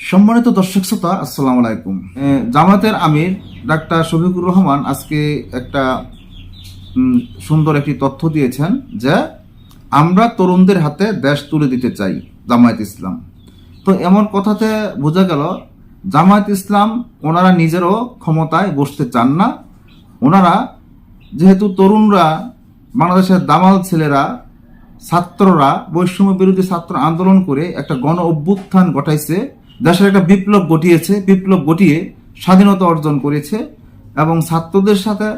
সম্মানিত দর্শক শ্রোতা, আসসালামু আলাইকুম। জামাতের আমির ডাক্তার শফিকুর রহমান আজকে একটা সুন্দর একটি তথ্য দিয়েছেন যে আমরা তরুণদের হাতে দেশ তুলে দিতে চাই জামায়াত ইসলাম। তো এমন কথাতে বোঝা গেল, জামায়াত ইসলাম ওনারা নিজেরও ক্ষমতায় বসতে চান না। ওনারা যেহেতু তরুণরা, বাংলাদেশের দামাল ছেলেরা, ছাত্ররা, বৈষম্য বিরোধী ছাত্র আন্দোলন করে একটা গণ অভ্যুত্থান ঘটাইছে দেশের একটা বিপ্লব ঘটিয়েছে, বিপ্লব ঘটিয়ে স্বাধীনতা অর্জন করেছে এবং ছাত্রদের সাথে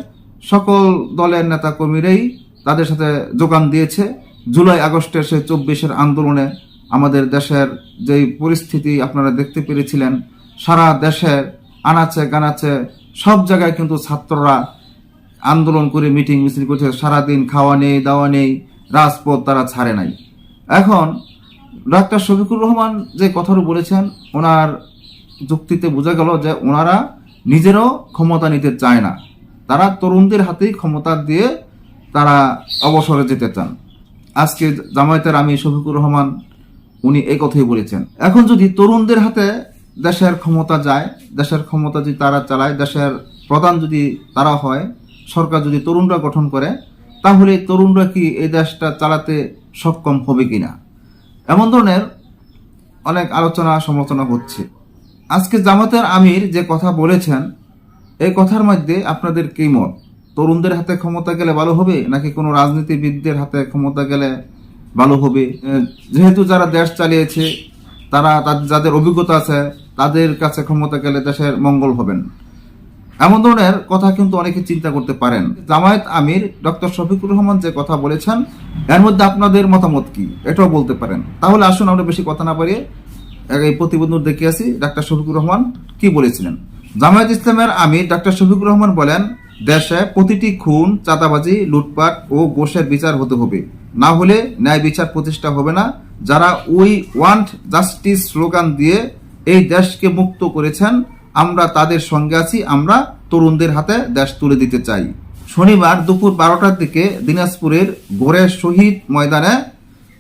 সকল দলের নেতা কর্মীরাই তাদের সাথে যোগান দিয়েছে। জুলাই আগস্টের সে চব্বিশের আন্দোলনে আমাদের দেশের যেই পরিস্থিতি আপনারা দেখতে পেরেছিলেন, সারা দেশের আনাচে গানাচে সব জায়গায় কিন্তু ছাত্ররা আন্দোলন করে মিটিং মিছিল করছে, সারাদিন খাওয়া নেই, দাওয়া নেই, রাজপথ তারা ছাড়ে নাই। এখন ডাক্তার শফিকুর রহমান যে কথাটা বলেছেন, ওনার যুক্তিতে বোঝা গেল যে ওনারা নিজেরও ক্ষমতা নিতে চায় না। তারা তরুণদের হাতেই ক্ষমতা দিয়ে তারা অবসরে যেতে চান। আজকে জামায়াতের আমি শফিকুর রহমান, উনি এই কথাই বলেছেন। এখন যদি তরুণদের হাতে দেশের ক্ষমতা যায়, দেশের ক্ষমতা যদি তারা চালায়, দেশের প্রধান যদি তারা হয়, সরকার যদি তরুণরা গঠন করে, তাহলে তরুণরা কি এই দেশটা চালাতে সক্ষম হবে কিনা? এমন ধরনের অনেক আলোচনা, সমালোচনা হচ্ছে। আজকে জামাতের আমির যে কথা বলেছেন, এই কথার মধ্যে আপনাদের কি মত? তরুণদের হাতে ক্ষমতা গেলে ভালো হবে, নাকি কোনো রাজনীতিবিদদের হাতে ক্ষমতা গেলে ভালো হবে? যেহেতু যারা দেশ চালিয়েছে, তারা যাদের অভিজ্ঞতা আছে, তাদের কাছে ক্ষমতা গেলে দেশের মঙ্গল হবেন এমন ধরনের কথা কিন্তু অনেকে চিন্তা করতে পারেন। জামায়াত আমির ডক্টর শফিকুর রহমান যে কথা বলেছেন, এর মধ্যে আপনাদের মতামত কি? এটাও বলতে পারেন। তাহলে আসুন আমরা বেশি কথা না পারিয়ে এই প্রতিবেদন দেখে আসি ডাক্তার শফিকুর রহমান কি বলেছিলেন। জামায়াত ইসলামের আমির ডাক্তার শফিকুর রহমান বলেন, দেশে প্রতিটি খুন, চাঁদাবাজি, লুটপাট ও গোষের বিচার হতে হবে। না হলে ন্যায় বিচার প্রতিষ্ঠা হবে না। যারা উই ওয়ান্ট জাস্টিস স্লোগান দিয়ে এই দেশকে মুক্ত করেছেন আমরা তাদের সঙ্গে আছি, আমরা তরুণদের হাতে দেশ তুলে দিতে চাই। শনিবার দুপুর বারোটার দিকে দিনাজপুরের গোরের শহীদ ময়দানে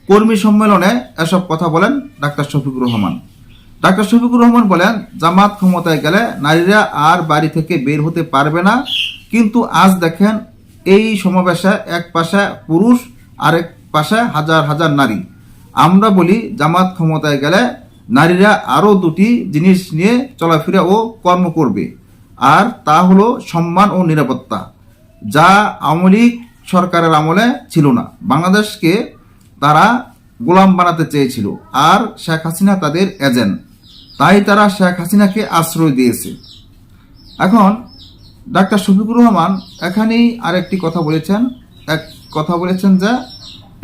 কর্মী সম্মেলনে এসব কথা বলেন ডাক্তার শফিকুর রহমান। ডাক্তার শফিকুর রহমান বলেন, জামাত ক্ষমতায় গেলে নারীরা আর বাড়ি থেকে বের হতে পারবে না, কিন্তু আজ দেখেন এই সমাবেশে এক পাশে পুরুষ, আরেক পাশে হাজার হাজার নারী। আমরা বলি, জামাত ক্ষমতায় গেলে নারীরা আরও দুটি জিনিস নিয়ে চলাফেরা ও কর্ম করবে। আর তা হলো সম্মান ও নিরাপত্তা, যা আওয়ামী সরকারের আমলে ছিল না। বাংলাদেশকে তারা গোলাম বানাতে চেয়েছিল, আর শেখ হাসিনা তাদের এজেন্ট। তাই তারা শেখ হাসিনাকে আশ্রয় দিয়েছে। এখন ডাক্তার শফিকুর রহমান এখানেই আরেকটি কথা বলেছেন। এক কথা বলেছেন যে,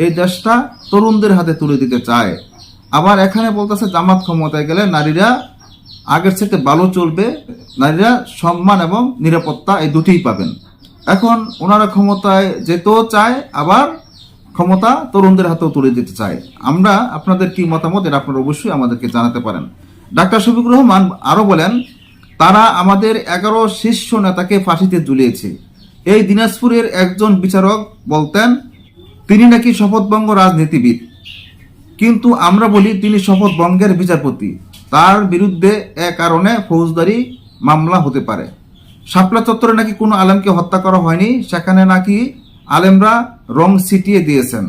এই দেশটা তরুণদের হাতে তুলে দিতে চায়। আবার এখানে বলতেছে জামাত ক্ষমতায় গেলে নারীরা আগের থেকে ভালো চলবে, নারীরা সম্মান এবং নিরাপত্তা এই দুটিই পাবেন। এখন ওনারা ক্ষমতায় যেতেও চায়, আবার ক্ষমতা তরুণদের হাতেও তুলে দিতে চায়। আমরা আপনাদের কি মতামত এটা আপনারা অবশ্যই আমাদেরকে জানাতে পারেন। ডাক্তার শফিকুর রহমান আরও বলেন, তারা আমাদের এগারো শীর্ষ নেতাকে ফাঁসিতে ঝুলিয়েছে। এই দিনাজপুরের একজন বিচারক বলতেন, তিনি নাকি শপথভঙ্গ রাজনীতিবিদ। কিন্তু আমরা বলি তিনি শপথ ভঙ্গের বিচারপতি। তার বিরুদ্ধে এ কারণে ফৌজদারি মামলা হতে পারে। শাপলা চত্বরে নাকি কোনো আলেমকে হত্যা করা হয়নি, সেখানে নাকি আলেমরা রং ছিটিয়ে দিয়েছেন।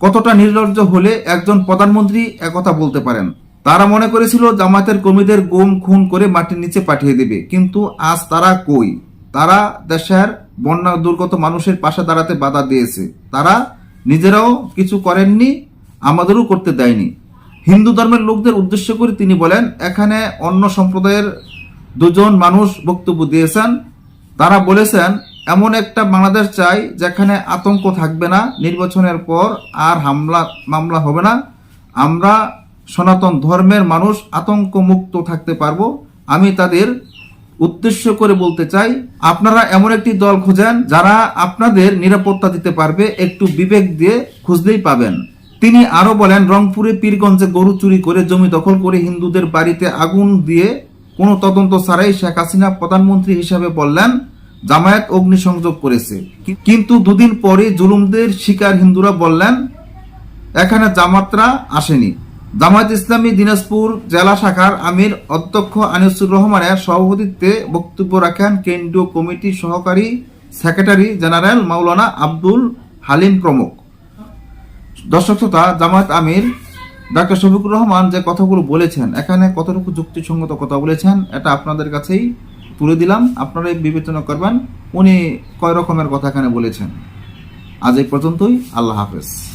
কতটা নির্লজ্জ হলে একজন প্রধানমন্ত্রী একথা বলতে পারেন। তারা মনে করেছিল জামায়াতের কর্মীদের গুম, খুন করে মাটির নিচে পাঠিয়ে দেবে, কিন্তু আজ তারা কই? তারা দেশের বন্যা দুর্গত মানুষের পাশে দাঁড়াতে বাধা দিয়েছে। তারা নিজেরাও কিছু করেননি আমাদেরও করতে দেয়নি। হিন্দু ধর্মের লোকদের উদ্দেশ্য করে তিনি বলেন, এখানে অন্য সম্প্রদায়ের দুজন মানুষ বক্তব্য দিয়েছেন। তারা বলেছেন, এমন একটা বাংলাদেশ চাই যেখানে আতঙ্ক থাকবে না, নির্বাচনের পর আর হামলা, মামলা হবে না। আমরা সনাতন ধর্মের মানুষ আতঙ্ক মুক্ত থাকতে পারব। আমি তাদের উদ্দেশ্য করে বলতে চাই, আপনারা এমন একটি দল খোঁজেন যারা আপনাদের নিরাপত্তা দিতে পারবে, একটু বিবেক দিয়ে খুঁজলেই পাবেন। তিনি আরও বলেন, রংপুরে পীরগঞ্জে গরু চুরি করে জমি দখল করে হিন্দুদের বাড়িতে আগুন দিয়ে কোনো তদন্ত ছাড়াই শেখ হাসিনা প্রধানমন্ত্রী হিসাবে বললেন, জামায়াত অগ্নিসংযোগ করেছে। কিন্তু দুদিন পরে জুলুমদের শিকার হিন্দুরা বললেন, এখানে জামাতরা আসেনি। জামায়াত ইসলামী দিনাজপুর জেলা শাখার আমির অধ্যক্ষ আনিসুর রহমানের সভাপতিত্বে বক্তব্য রাখেন কেন্দ্রীয় কমিটি সহকারী সেক্রেটারি জেনারেল মাওলানা আব্দুল হালিম প্রমুখ। দর্শক শ্রোতা, জামায়াত আমির, ডাক্তার শফিকুর রহমান যে কথাগুলো বলেছেন, এখানে কতটুকু যুক্তিসঙ্গত কথা বলেছেন, এটা আপনাদের কাছেই তুলে দিলাম। আপনারাই বিবেচনা করবেন, উনি কয় রকমের কথা এখানে বলেছেন। আজ এই পর্যন্তই, আল্লাহ হাফেজ।